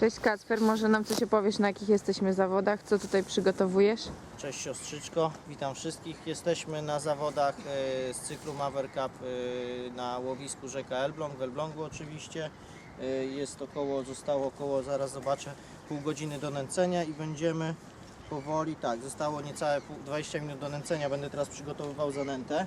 Cześć Kacper, może nam coś opowiesz, na jakich jesteśmy zawodach, co tutaj przygotowujesz? Cześć siostrzyczko, witam wszystkich. Jesteśmy na zawodach e, z cyklu Maverick Cup e, na łowisku rzeka Elbląg, w Elblągu oczywiście. E, Jest około, zostało około, zaraz zobaczę, pół godziny do nęcenia i będziemy powoli, tak, zostało niecałe pół, 20 minut do nęcenia, będę teraz przygotowywał zanętę.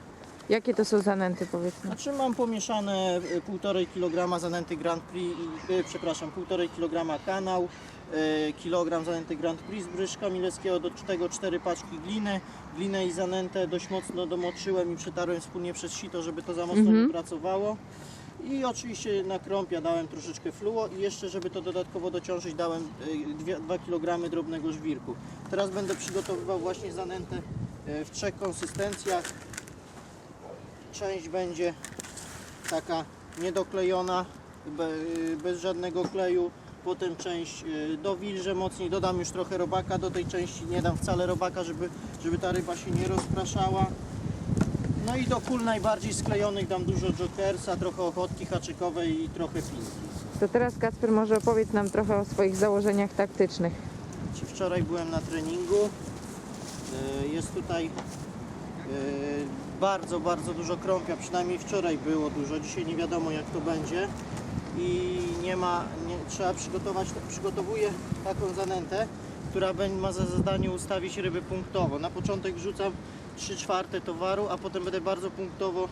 Jakie to są zanęty, powiedzmy? Znaczy mam pomieszane e, 1,5 kg zanęty Grand Prix, i, e, przepraszam, 1,5 kg kanał, e, kilogram zanęty Grand Prix z Bryszka Mileckiego, do tego 4 paczki gliny. Glinę i zanętę dość mocno domoczyłem i przetarłem wspólnie przez sito, żeby to za mocno nie pracowało. I oczywiście na krąpia dałem troszeczkę fluo i jeszcze, żeby to dodatkowo dociążyć, dałem 2 kg drobnego żwirku. Teraz będę przygotowywał właśnie zanętę w trzech konsystencjach część będzie taka niedoklejona, be, bez żadnego kleju. Potem część y, dowilżę mocniej, dodam już trochę robaka do tej części, nie dam wcale robaka, żeby, żeby ta ryba się nie rozpraszała. No i do kul najbardziej sklejonych dam dużo jokersa, trochę ochotki haczykowej i trochę pinki. To teraz Kacper może opowiedz nam trochę o swoich założeniach taktycznych. Wczoraj byłem na treningu. Y, Jest tutaj y, bardzo, bardzo dużo krąpia. Przynajmniej wczoraj było dużo. Dzisiaj nie wiadomo jak to będzie. I nie ma, nie, trzeba przygotować, przygotowuję taką zanętę, która ma za zadanie ustawić ryby punktowo. Na początek rzucam 3 czwarte towaru, a potem będę bardzo punktowo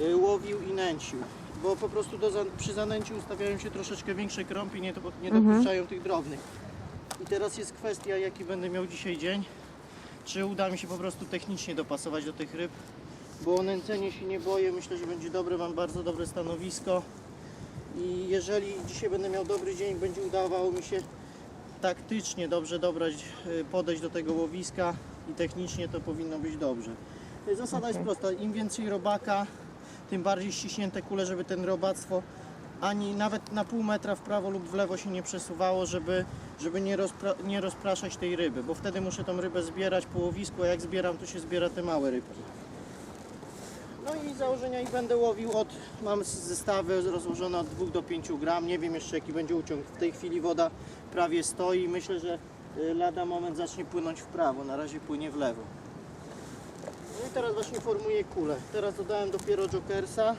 y, łowił i nęcił. Bo po prostu do, przy zanęciu ustawiają się troszeczkę większe krąpy, nie, nie dopuszczają tych drobnych. I teraz jest kwestia, jaki będę miał dzisiaj dzień. Czy uda mi się po prostu technicznie dopasować do tych ryb, bo o nęcenie się nie boję. Myślę, że będzie dobre, mam bardzo dobre stanowisko. I jeżeli dzisiaj będę miał dobry dzień, będzie udawało mi się taktycznie dobrze dobrać, y, podejść do tego łowiska i technicznie to powinno być dobrze. Zasada jest prosta, im więcej robaka, tym bardziej ściśnięte kule, żeby ten robactwo ani nawet na pół metra w prawo lub w lewo się nie przesuwało, żeby, żeby nie, rozpra nie rozpraszać tej ryby, bo wtedy muszę tą rybę zbierać po łowisku, a jak zbieram, to się zbiera te małe rybki. No i założenia i będę łowił od, mam zestawy rozłożone od 2 do 5 gram, nie wiem jeszcze jaki będzie uciąg. W tej chwili woda prawie stoi, myślę, że y, lada moment zacznie płynąć w prawo, na razie płynie w lewo. No i teraz właśnie formuję kulę. Teraz dodałem dopiero jokersa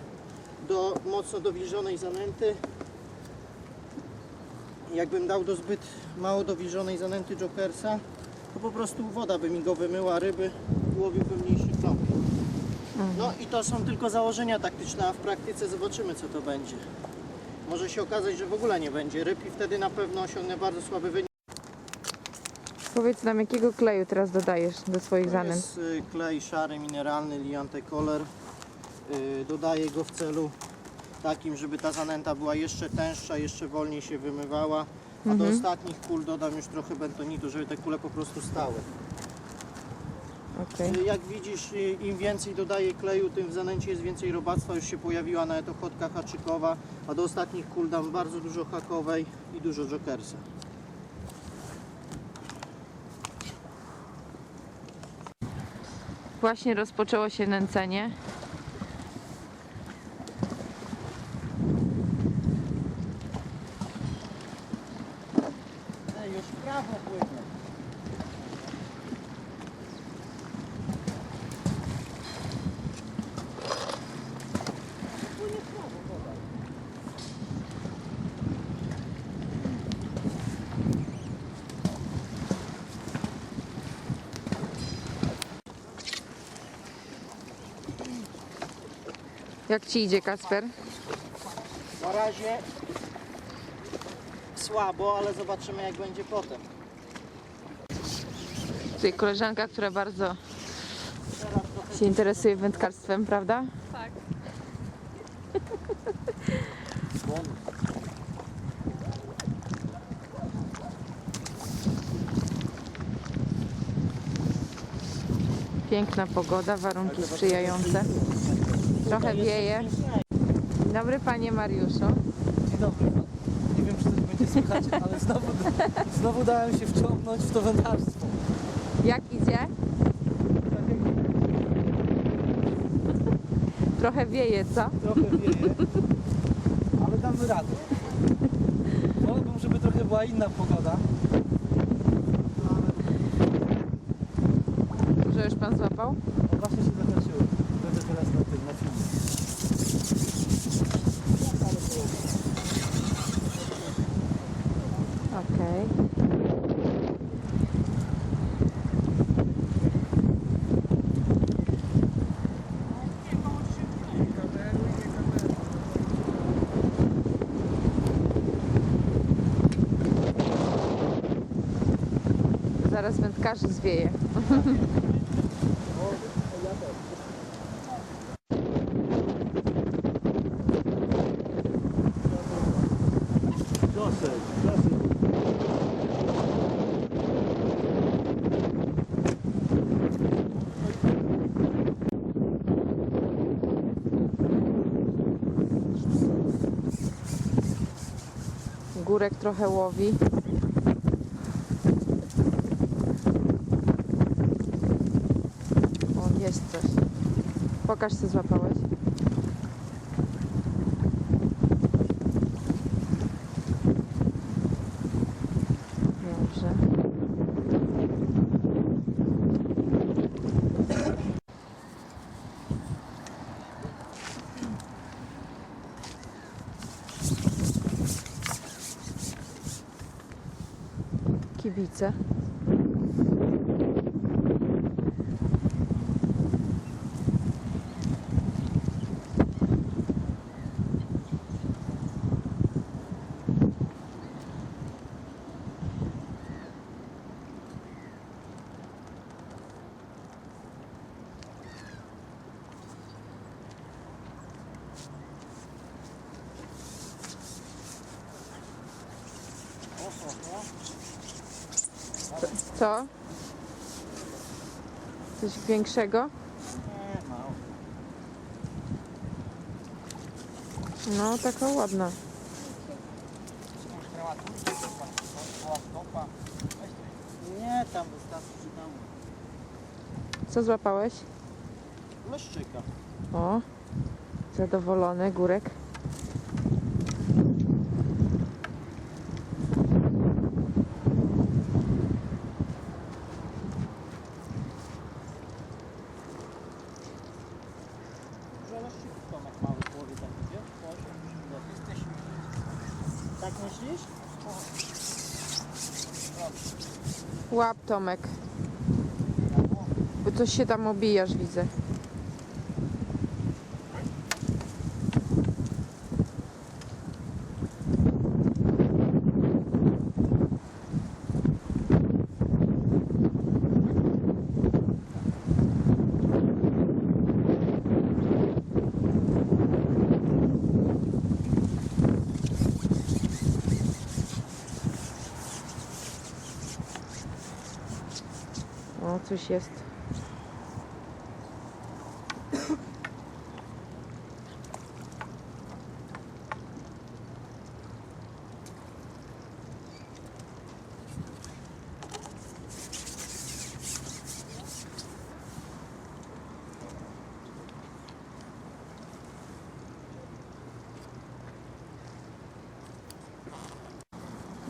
do mocno dowilżonej zanęty. Jakbym dał do zbyt mało dowilżonej zanęty jokersa, to po prostu woda by mi go wymyła, ryby łowiłbym mniejszy krąg. No i to są tylko założenia taktyczne, a w praktyce zobaczymy co to będzie. Może się okazać, że w ogóle nie będzie ryb i wtedy na pewno osiągnę bardzo słaby wynik. Powiedz nam, jakiego kleju teraz dodajesz do swoich To zanęt? jest y, klej szary, mineralny, Liante Color. Y, Dodaję go w celu takim, żeby ta zanęta była jeszcze tęższa, jeszcze wolniej się wymywała. A do ostatnich kul dodam już trochę bentonitu, żeby te kule po prostu stały. Okej. Y, Jak widzisz, y, im więcej dodaję kleju, tym w zanęcie jest więcej robactwa. Już się pojawiła nawet ochotka haczykowa, a do ostatnich kul dam bardzo dużo hakowej i dużo jokersa. Właśnie rozpoczęło się nęcenie. Ej, już w prawo płynie. Płynie w prawo woda. Jak ci idzie, Kacper? Na razie słabo, ale zobaczymy jak będzie potem. Tutaj koleżanka, która bardzo się interesuje wędkarstwem, prawda? bonus. Piękna pogoda, warunki sprzyjające. Trochę wieje. Dzień dobry, panie Mariuszu. Dzień dobry. Nie wiem, czy to będzie słychać, ale znowu, znowu dałem się wciągnąć w to wędkarstwo. Jak idzie? Trochę wieje, co? Trochę wieje, ale damy radę. No, Wolałbym, żeby trochę była inna pogoda. Że już pan złapał? No właśnie się zahaczyłem. Będę teraz na Zaraz wędkarzy zwieje. Górek trochę łowi. O, jest coś. Pokaż, co złapałeś. сердце. Co? Coś większego? Nie, mało. No, taka ładna. Nie, tam wystarczy tam Co złapałeś? leszczyka. O, zadowolony górek. Że leszczyków Tomek mały w głowie tak idzie? Po osiem, Jesteś... Tak myślisz? Łap Tomek. Bo coś się tam obijasz, widzę. O, coś jest.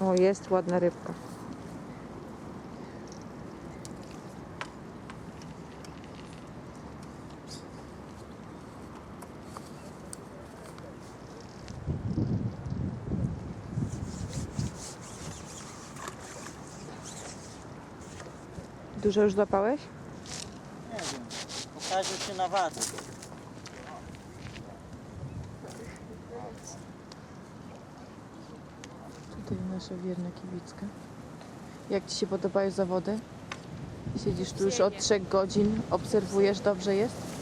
O, jest Dużo już złapałeś? Nie wiem. Pokaże się na wadze. Tutaj nasza wierna kibicka. Jak Ci się podobają zawody? Siedzisz tu już od trzech godzin, obserwujesz, dobrze jest?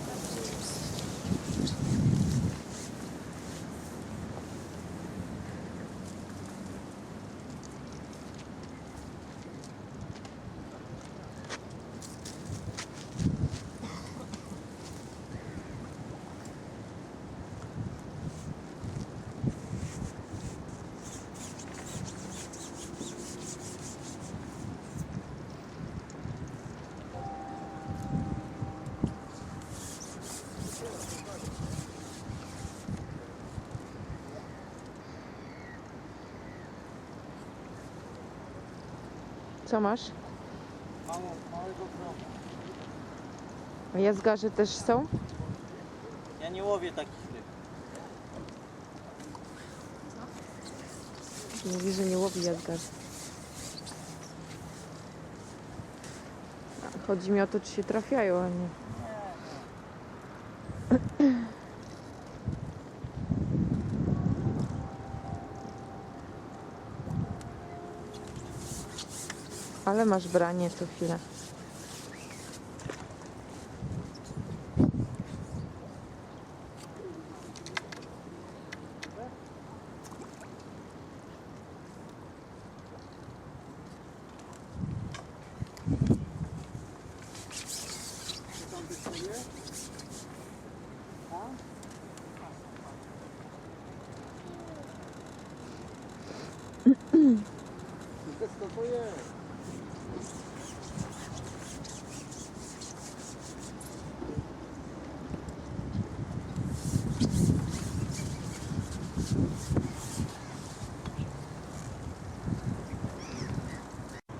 Co masz? Mało, małego krowa. Jazgarze też są? Ja nie łowię takich ryb. Mówi, że nie łowi jazgarzy. Chodzi mi o to, czy się trafiają, a nie. Ale masz branie co chwilę.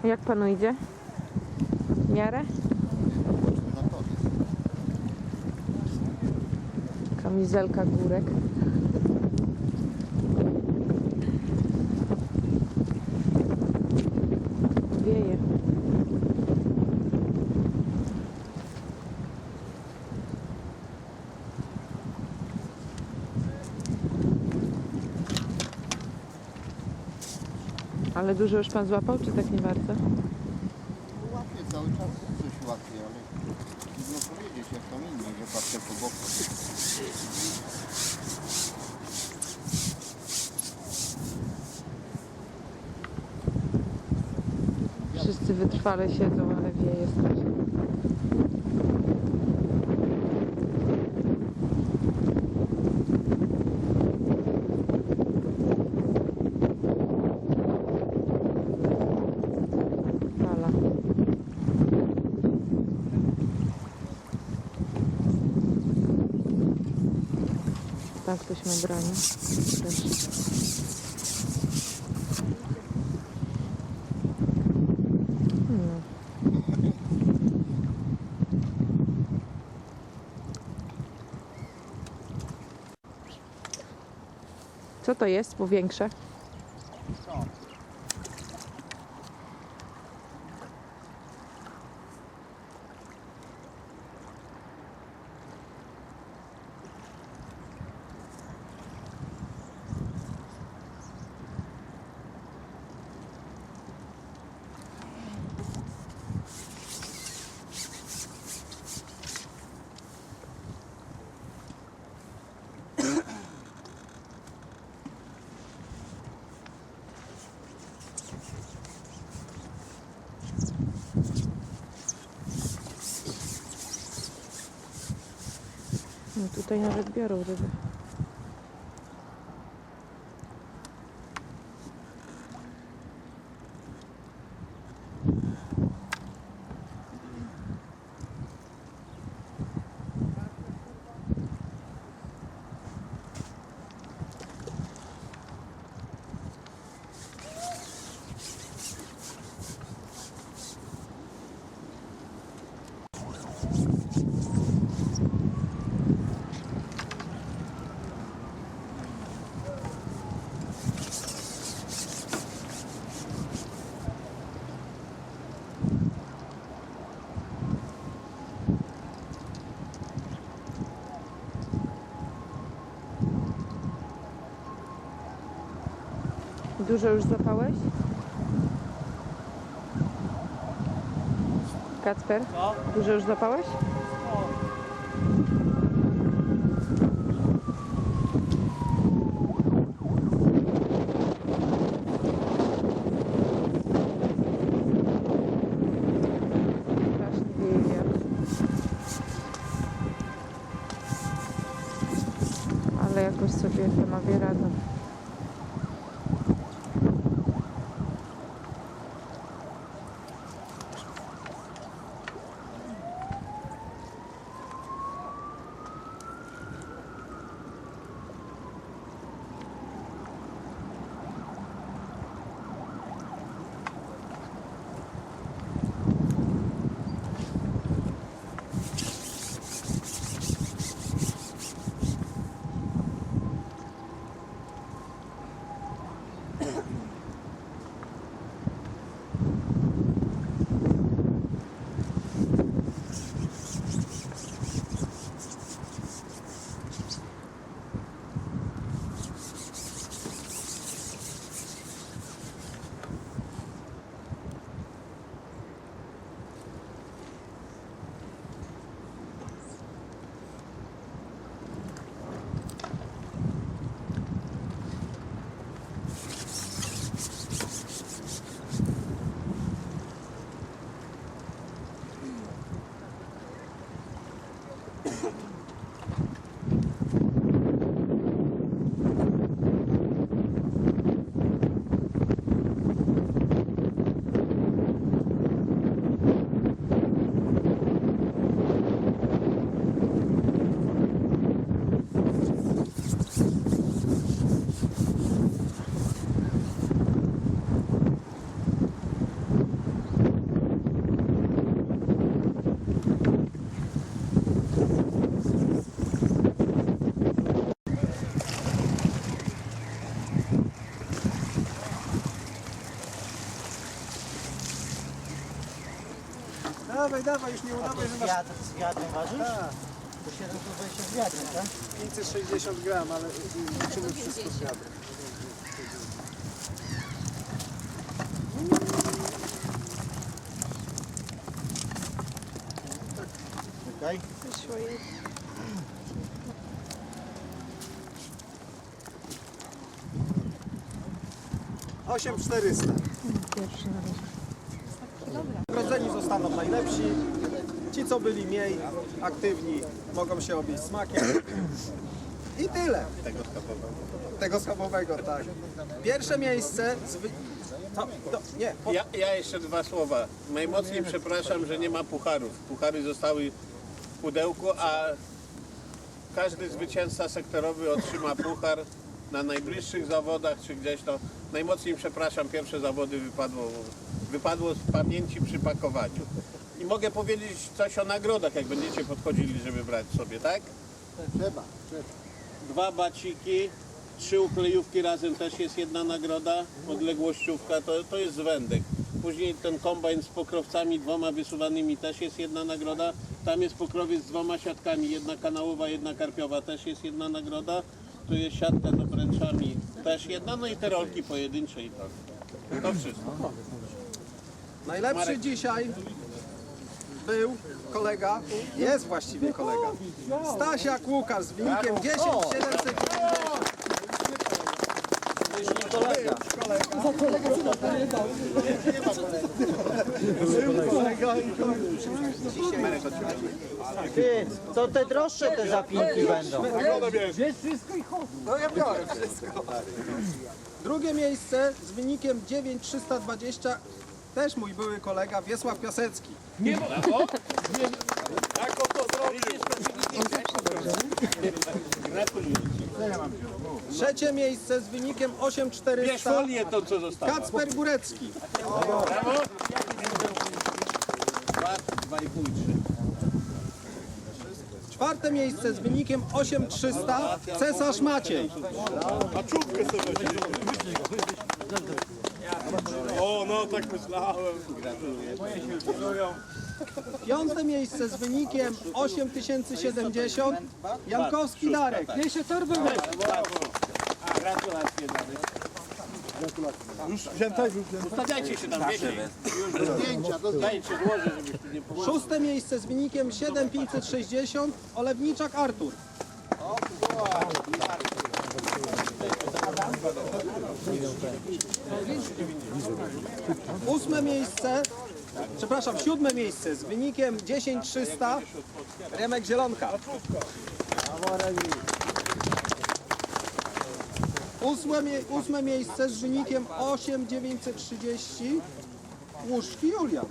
Jak panu idzie? W miarę? Kamizelka górek. Wieje. Ale dużo już pan złapał, czy tak nie bardzo? Łapię cały czas coś łapię, ale trudno powiedzieć jak tam inni, że patrzę po boku. Wszyscy wytrwale siedzą, ale wieje strasznie. Tam ktoś ma. No. Co to jest powiększe? Co? Tutaj nawet biorą ryby. Dużo już złapałeś? Kacper, Co? dużo już złapałeś? Dawaj, dawaj, już nie udawaj, że masz wiatr, z wiatrem ważysz? Tak. To 720 z wiatrem, tak? 560 gram, ale liczymy wszystko z wiatrem. Czekaj. Osiem 400. Pierwszy na razie. Zostaną najlepsi. Ci, co byli mniej aktywni, mogą się obieść smakiem. I tyle. Tego schabowego. Tego schabowego, tak. Pierwsze miejsce. Zwy... To, to, nie, po... Ja, ja jeszcze dwa słowa. Najmocniej przepraszam, że nie ma pucharów. Puchary zostały w pudełku, a każdy zwycięzca sektorowy otrzyma puchar na najbliższych zawodach czy gdzieś to. Najmocniej przepraszam, pierwsze zawody wypadło, wypadło z pamięci przy pakowaniu. I mogę powiedzieć coś o nagrodach, jak będziecie podchodzili, żeby brać sobie, tak? Trzeba, trzeba. Dwa baciki, trzy uklejówki razem też jest jedna nagroda, odległościówka to, to jest zwędek. Później ten kombajn z pokrowcami dwoma wysuwanymi też jest jedna nagroda. Tam jest pokrowiec z dwoma siatkami, jedna kanałowa, jedna karpiowa też jest jedna nagroda. Tu jest siatka z obręczami też jedna, no i te rolki pojedyncze i to. To wszystko. Najlepszy dzisiaj był kolega, jest właściwie kolega. Stasiak Łukasz z wynikiem 10 790. Ty, to te droższe te zapinki będą. No ja biorę wszystko. Drugie miejsce z wynikiem 9320 też mój były kolega Wiesław Piasecki. Gratuluję. Trzecie miejsce z wynikiem Bierz 8400 folię to, co zostało. Kacper Górecki. Brawo. Dwa, dwa i pół, trzy. Czwarte miejsce z wynikiem 8300 Cesarz Maciej. O, no tak myślałem. Piąte miejsce z wynikiem 8070 Jankowski Darek. Niesie torbę. Gratulacje Darek. Ustawiajcie się tam, wiecie. Zdjęcia, do Dajcie, złożę, żebyś tu nie pomogł. Szóste miejsce z wynikiem 7560 Olewniczak Artur. Ósme miejsce, przepraszam, siódme miejsce z wynikiem 10300 Remek Zielonka. Ósme, mie- ósme miejsce z wynikiem 8930 Łuszki Julian.